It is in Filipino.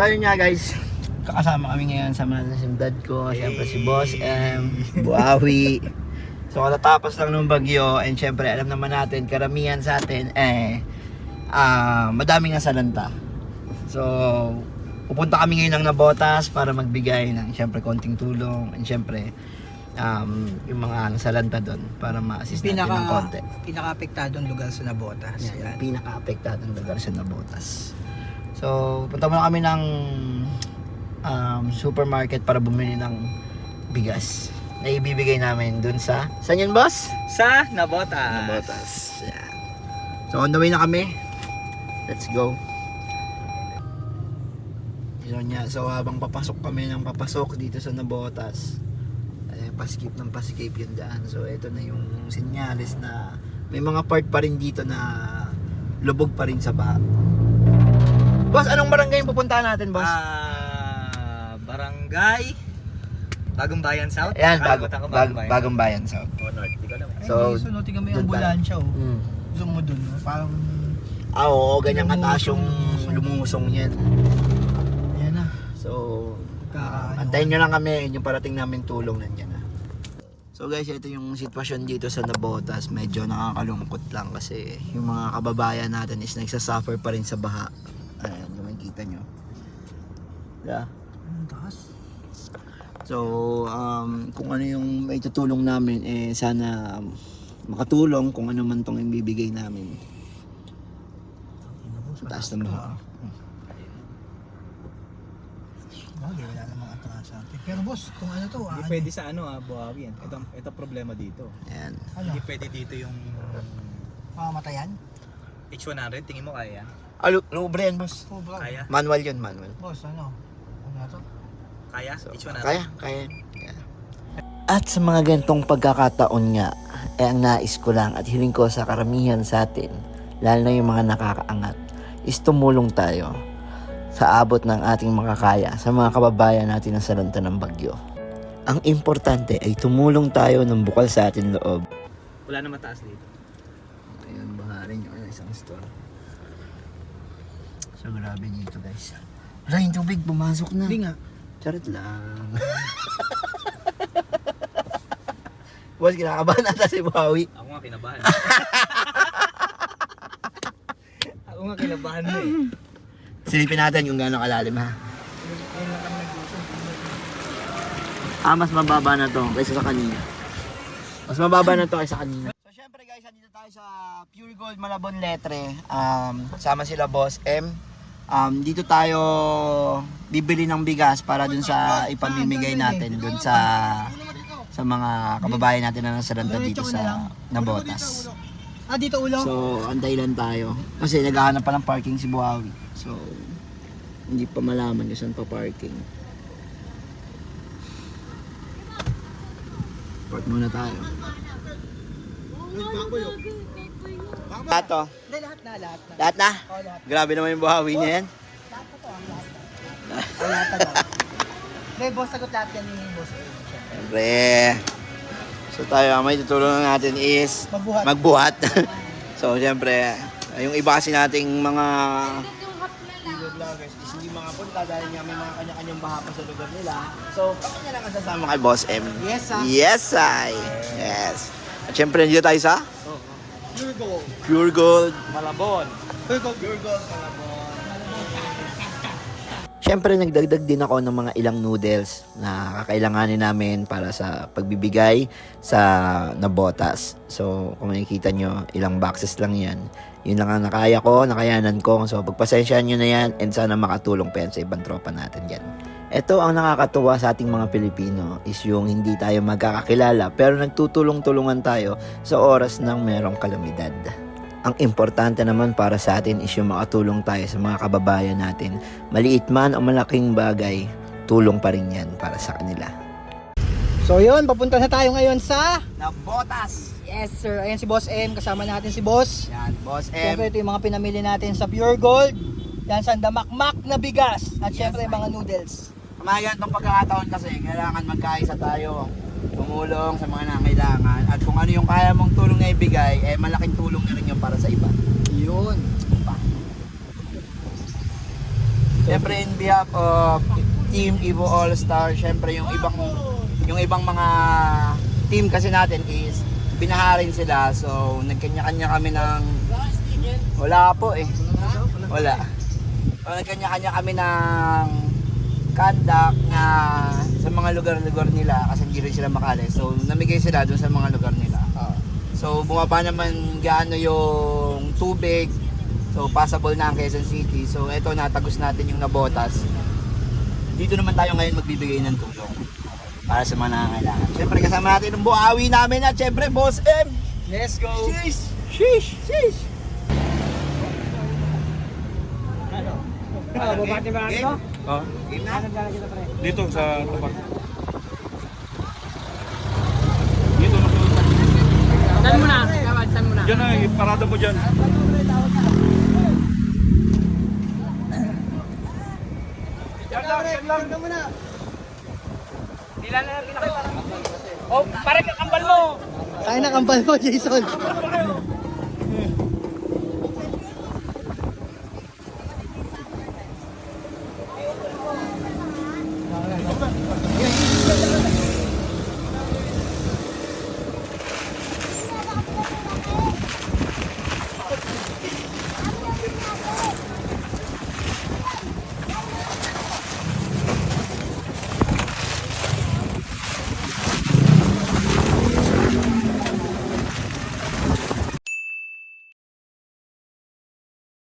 Tayo nga guys, kakasama kami ngayon sa mga simdad ko. Siyempre si Boss M, Buawi. So katatapos lang ng bagyo and siyempre alam naman natin karamihan sa atin eh ah madaming nasalanta. So pupunta kami ngayon ng Nabotas para magbigay ng siyempre konting tulong and siyempre um, yung mga nasalanta doon para ma-assist natin ng konti. Pinaka, pinaka-apektadong lugar sa Nabotas. Yan, Yan. pinaka-apektadong lugar sa Nabotas. So, punta muna kami ng um, supermarket para bumili ng bigas na ibibigay namin dun sa... Saan yun, boss? Sa Nabotas. Nabotas. Yan. So, on the way na kami. Let's go. Yun niya. So, habang papasok kami ng papasok dito sa Nabotas, ay paskip ng paskip yun daan. So, ito na yung sinyalis na may mga part pa rin dito na lubog pa rin sa baha. Boss, anong barangay yung pupuntahan natin, boss? Ah, Barangay Bagong Bayan South. Ayan, bago, bago, Bayan. bagong bayan South. O North, di ko alam. So, so, nuti kami dun ambulansya oh. Mm. Gusto mo dun, no? parang Ah, oo, ganyan kataas yung Lumusong. lumusong yan. yan na. So, Kaka- antayin nyo lang kami, yung parating namin tulong nandiyan na. So guys, ito yung sitwasyon dito sa Nabotas. Medyo nakakalungkot lang kasi yung mga kababayan natin is nagsasuffer pa rin sa baha. Makikita nyo. Yeah. Taas. So, um, kung ano yung may tutulong namin, eh sana um, makatulong kung ano man tong ibibigay namin. Taas baha. ah. Bagay, wala namang atrasante. Pero boss, kung ano to, ah, Hindi pwede sa ano ah, Buhawi yan. Ito, ito problema dito. Ayan. ano, Hindi pwede dito yung pamamatayan? H100, tingin mo kaya yan? Ah, lu- lubre yan, boss. Oh, bro. Kaya? Manual yun, manual. Boss, ano? Ano na to? Kaya? So, H100? kaya, kaya. kaya. At sa mga ganitong pagkakataon nga, eh ang nais ko lang at hiling ko sa karamihan sa atin, lalo na yung mga nakakaangat, is tumulong tayo sa abot ng ating makakaya sa mga kababayan natin na salanta ng bagyo. Ang importante ay tumulong tayo ng bukal sa ating loob. Wala na mataas dito. Ayun, baharin yung isang store. So, grabe dito guys. Wala yung tubig, pumasok na. Hindi nga. Charot lang. Boss, kinakabahan nata si Bawi. Ako nga kinabahan. Ako nga kinabahan mo eh. Silipin natin kung gaano kalalim ha. Ah, mas mababa na to kaysa sa kanina. Mas mababa na to kaysa kanina. So, syempre guys, andito tayo sa Pure Gold Malabon Letre. Um, sama sila Boss M. Um, dito tayo bibili ng bigas para dun sa ipamimigay natin dun sa sa mga kababayan natin na nasa ranta dito sa Nabotas. Ah, dito ulo? So, antay lang tayo. Kasi naghahanap pa ng parking si Buhawi. So, hindi pa malaman kung saan pa parking. Park muna tayo. Ato, Hindi, lahat na, lahat na. lahat na. Oh, lahat. Grabe naman yung Buhawi niya yan. Lahat na to, ah, lahat na. Lahat na lahat. Hindi, boss, sagot lahat yan ni boss. Siyempre. So tayo, ang may tutulong natin is Magbuhat. magbuhat. so, siyempre, yung iba kasi nating mga video vloggers is hindi makapunta dahil nga may mga kanya-kanyang baha pa sa lugar nila. So, kami na lang ang sasama kay Boss M. Yes, ah. Yes, I. Yes. At syempre, nandito tayo sa Pure gold. Pure Gold. Malabon. Pure gold. Pure Gold, Siyempre, nagdagdag din ako ng mga ilang noodles na kakailanganin namin para sa pagbibigay sa nabotas. So, kung makikita nyo, ilang boxes lang yan. Yun lang ang nakaya ko, nakayanan ko. So, pagpasensyaan nyo na yan and sana makatulong pa yan sa ibang tropa natin yan. Ito ang nakakatuwa sa ating mga Pilipino is yung hindi tayo magkakakilala pero nagtutulong-tulungan tayo sa oras ng merong kalamidad. Ang importante naman para sa atin is yung makatulong tayo sa mga kababayan natin. Maliit man o malaking bagay, tulong pa rin yan para sa kanila. So yun, papunta na tayo ngayon sa... Nabotas! Yes sir, ayan si Boss M, kasama natin si Boss. Yan, Boss Siyempre ito yung mga pinamili natin sa Pure Gold. Yan sa damakmak na bigas. At syempre yung mga noodles. Mga ganitong pagkakataon kasi, kailangan magkaisa tayo. Tumulong sa mga nangailangan. At kung ano yung kaya mong tulong na ibigay, eh malaking tulong na rin yung para sa iba. Yun. So Siyempre in behalf of Team Evo All Star, siyempre yung ibang yung ibang mga team kasi natin is binaharin sila. So nagkanya-kanya kami ng wala po eh. Wala. So, nagkanya-kanya kami ng conduct na sa mga lugar-lugar nila kasi hindi rin sila makali. So namigay sila dun sa mga lugar nila. So bumaba naman gaano yung tubig. So passable na ang Quezon City. So eto natagos natin yung nabotas. Dito naman tayo ngayon magbibigay ng tulong para sa mga nangangailangan. Siyempre kasama natin ang buawi namin at siyempre Boss M. Let's go! Sheesh! Sheesh! Sheesh! Ah, babati ba na? dito sa tapat. Dito na po. Saan mo na? Saan mo na? Diyan na, parada mo dyan. Oh, pare ka kambal mo! Kaya na kambal mo, Jason.